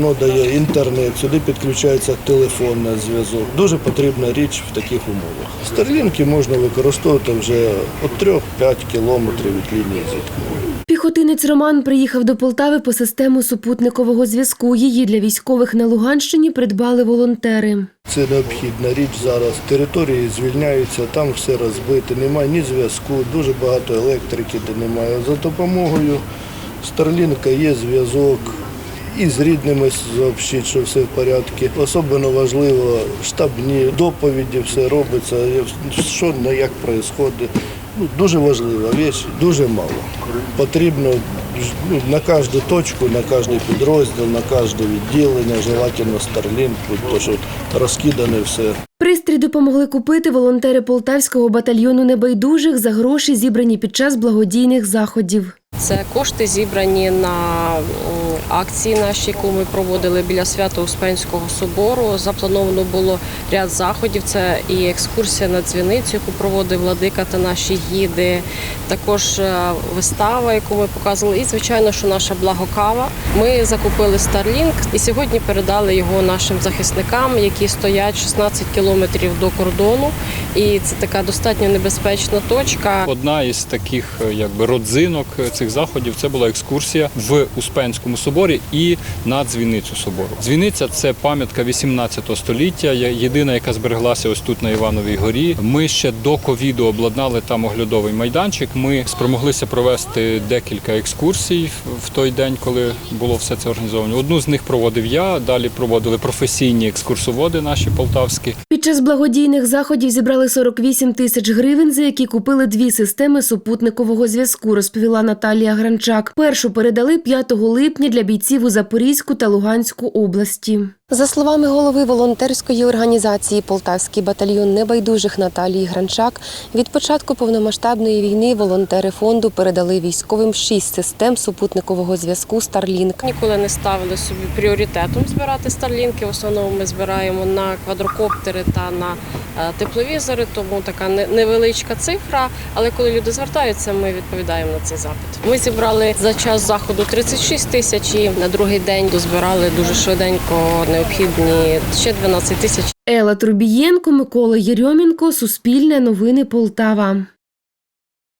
воно дає інтернет, сюди підключається телефонний зв'язок. Дуже потрібна річ в таких умовах. Старлінки можна використовувати вже від 3-5 кілометрів від лінії зіткнення. Піхотинець Роман приїхав до Полтави по систему супутникового зв'язку. Її для військових на Луганщині придбали волонтери. Це необхідна річ зараз. Території звільняються, там все розбите, немає ні зв'язку, дуже багато електрики, де немає. За допомогою Старлінка є зв'язок і з рідними сообщить, що все в порядку. Особливо важливо штабні доповіді, все робиться, що на як відбувається. Ну, дуже важлива річ, дуже мало. Потрібно ну, на кожну точку, на кожен підрозділ, на кожне відділення, желательно Starlink, тому що розкидане все. Пристрій допомогли купити волонтери полтавського батальйону небайдужих за гроші, зібрані під час благодійних заходів. Це кошти зібрані на акції наші, яку ми проводили біля Свято-Успенського собору. Заплановано було ряд заходів. Це і екскурсія на дзвіницю, яку проводив владика та наші гіди. Також е, вистава, яку ми показували. І звичайно, що наша благокава. Ми закупили Starlink і сьогодні передали його нашим захисникам, які стоять 16 кілометрів до кордону. І це така достатньо небезпечна точка. Одна із таких е, якби родзинок е, цих заходів це була екскурсія в Успенському соборі і на дзвіницю собору. Дзвіниця це пам'ятка 18 століття, єдина, яка збереглася ось тут на Івановій горі. Ми ще до ковіду обладнали там оглядовий майданчик. Ми спромоглися провести декілька екскурсій в той день, коли було все це організовано. Одну з них проводив я. Далі проводили професійні екскурсоводи наші полтавські. Під час благодійних заходів зібрали 48 тисяч гривень, за які купили дві системи супутникового зв'язку, розповіла Наталія Гранчак. Першу передали 5 липня для бійців у Запорізьку та Луганську області. За словами голови волонтерської організації Полтавський батальйон небайдужих Наталії Гранчак, від початку повномасштабної війни волонтери фонду передали військовим шість систем супутникового зв'язку Starlink. Ніколи не ставили собі пріоритетом збирати старлінки. В основному ми збираємо на квадрокоптери та на е, тепловізори, тому така невеличка цифра. Але коли люди звертаються, ми відповідаємо на цей запит. Ми зібрали за час заходу 36 тисяч і на другий день дозбирали дуже швиденько необхідні ще 12 тисяч. Ела Трубієнко, Микола Єрьомінко, Суспільне новини Полтава.